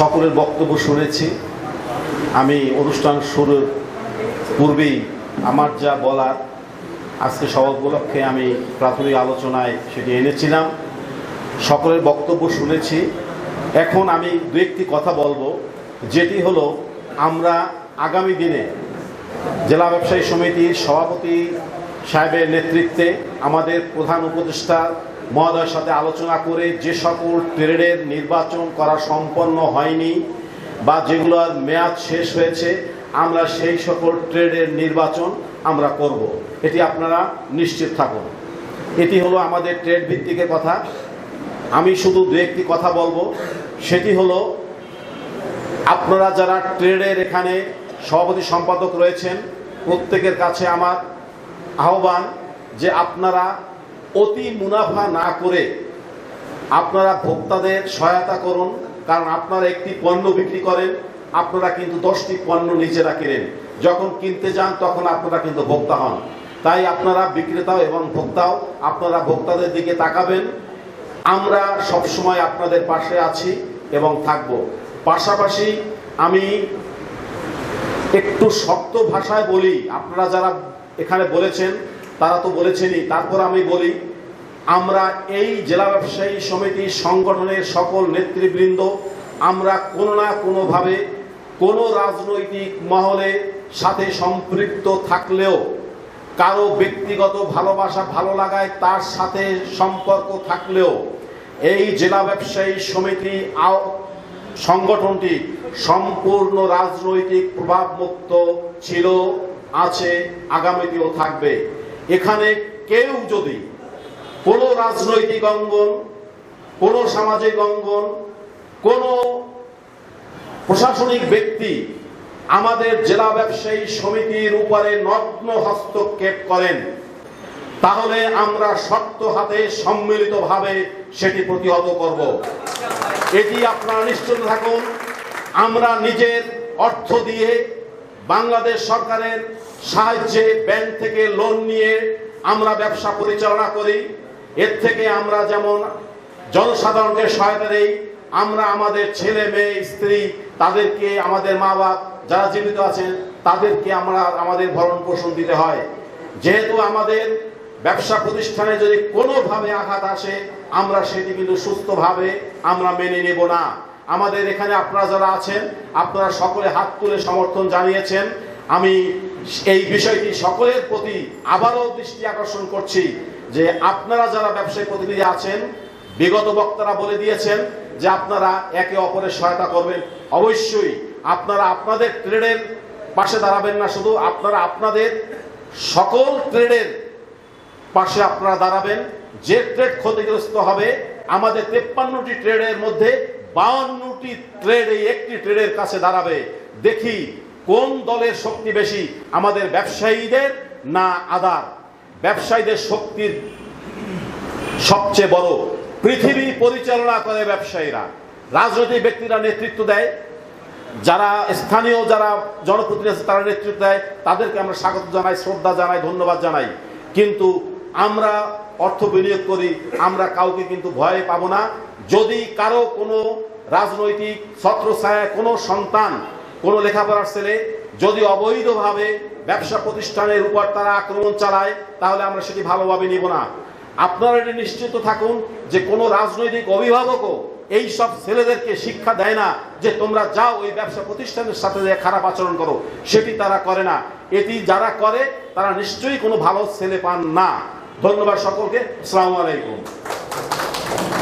সকলের বক্তব্য শুনেছি। আমি অনুষ্ঠান শুরুর পূর্বেই আমার যা বলার, আজকে সভা উপলক্ষে আমি প্রাথমিক আলোচনায় সেটি এনেছিলাম। সকলের বক্তব্য শুনেছি। এখন আমি দু একটি কথা বলব, যেটি হলো, আমরা আগামী দিনে জেলা ব্যবসায়ী সমিতির সভাপতি সাহেবের নেতৃত্বে আমাদের প্রধান উপদেষ্টা মহোদয়ের সাথে আলোচনা করে যে সকল ট্রেডের নির্বাচন করা সম্পন্ন হয়নি বা যেগুলোর মেয়াদ শেষ হয়েছে, আমরা সেই সকল ট্রেডের নির্বাচন আমরা করব। এটি আপনারা নিশ্চিত থাকুন। এটি হলো আমাদের ট্রেড ভিত্তিকের কথা। আমি শুধু দু একটি কথা বলব। সেটি হলো, আপনারা যারা ট্রেডের এখানে সভাপতি সম্পাদক রয়েছেন, প্রত্যেকের কাছে আমার আহ্বান যে আপনারা অতি মুনাফা না করে আপনারা ভোক্তাদের সহায়তা করুন, কারণ আপনারা একটি পণ্য বিক্রি করেন, আপনারা কিন্তু দশটি পণ্য নিজেরা কেনেন। যখন কিনতে যান, তখন আপনারা কিন্তু ভোক্তা হন। তাই আপনারা বিক্রেতাও এবং ভোক্তাও আপনারা ভোক্তাদের দিকে তাকাবেন। আমরা সবসময় আপনাদের পাশে আছি এবং থাকব। পাশাপাশি আমি একটু শক্ত ভাষায় বলি, আপনারা যারা এখানে বলেছেন তারা তো বলেছেনই, তারপর আমি বলি, আমরা এই জেলা ব্যবসায়ী সমিতি সংগঠনের সকল নেতৃবৃন্দ, আমরা কোনো না কোনোভাবে কোনো রাজনৈতিক মহলে সাথে সম্পৃক্ত থাকলেও, কারও ব্যক্তিগত ভালোবাসা ভালো লাগায় তার সাথে সম্পর্ক থাকলেও, এই জেলা ব্যবসায়ী সমিতি সংগঠনটি সম্পূর্ণ রাজনৈতিক প্রভাবমুক্ত ছিল, আছে, আগামীতেও থাকবে। এখানে কেউ যদি কোনো রাজনৈতিক অঙ্গন, কোনো সামাজিক অঙ্গন, কোনো প্রশাসনিক ব্যক্তি আমাদের জেলা ব্যবসায়ী সমিতির উপরে নগ্ন হস্তক্ষেপ করেন, তাহলে আমরা শক্ত হাতে সম্মিলিতভাবে সেটি প্রতিহত করব। এটি আপনারা নিশ্চিত থাকুন, আমরা নিজের অর্থ দিয়ে বাংলাদেশ সরকারের সাহায্যে ব্যাংক থেকে লোন নিয়ে আমরা ব্যবসা পরিচালনা করি। এর থেকে আমরা যেমন জনসাধারণকে সহায়তা দেই, আমরা আমাদের ছেলে, মেয়ে, স্ত্রী, তাদেরকে, আমাদের মা বাপ যারা জীবিত আছেন তাদেরকে আমরা আমাদের ভরণ পোষণ দিতে হয়। যেহেতু আমাদের ব্যবসা প্রতিষ্ঠানে যদি কোনোভাবে আঘাত আসে, আমরা সেটি কিন্তু সুস্থভাবে আমরা মেনে নেব না। আমাদের এখানে আপনারা যারা আছেন, আপনারা সকলে হাত তুলে সমর্থন জানিয়েছেন। আমি এই বিষয়টি সকলের প্রতি আবারও দৃষ্টি আকর্ষণ করছি যে আপনারা যারা ব্যবসায়ী প্রতিনিধি আছেন, বিগত বক্তারা বলে দিয়েছেন যে আপনারা একে অপরের সহায়তা করবেন। অবশ্যই আপনারা আপনাদের ট্রেডের পাশে দাঁড়াবেন না, শুধু আপনারা আপনাদের সকল ট্রেডের পাশে আপনারা দাঁড়াবেন। যে ট্রেড ক্ষতিগ্রস্ত হবে, আমাদের তেপ্পান্নটি ট্রেডের মধ্যে বাউন্নটি ট্রেড এই একটি ট্রেডের কাছে দাঁড়াবে। দেখি কোন দলের শক্তি বেশি, আমাদের ব্যবসায়ীদের না আদার? ব্যবসায়ীদের শক্তির সবচেয়ে বড়। পৃথিবী পরিচালনা করে ব্যবসায়ীরা। রাজনৈতিক ব্যক্তিরা নেতৃত্ব দেয়। যারা স্থানীয় যারা জনপ্রতিনিধি আছে, তারা নেতৃত্ব দেয়। তাদেরকে আমরা স্বাগত জানাই, শ্রদ্ধা জানাই, ধন্যবাদ জানাই। কিন্তু আমরা অর্থ বিনিয়োগ করি, আমরা কাউকে কিন্তু ভয় পাবো না। যদি কারও কোনো রাজনৈতিক ছত্রছায়া কোনো সন্তান কোনো লেখাপড়ার ছেলে যদি অবৈধভাবে ব্যবসা প্রতিষ্ঠানের উপর তারা আক্রমণ চালায়, তাহলে আমরা সেটি ভালোভাবে নিব না। আপনারা এটি নিশ্চিত থাকুন যে কোনো রাজনৈতিক অভিভাবকও এই সব ছেলেদেরকে শিক্ষা দেয় না যে তোমরা যাও ওই ব্যবসা প্রতিষ্ঠানের সাথে যে খারাপ আচরণ করো। সেটি তারা করে না। এটি যারা করে, তারা নিশ্চয়ই কোনো ভালো ছেলে পান না। ধন্যবাদ সকলকে। আসসালামু আলাইকুম।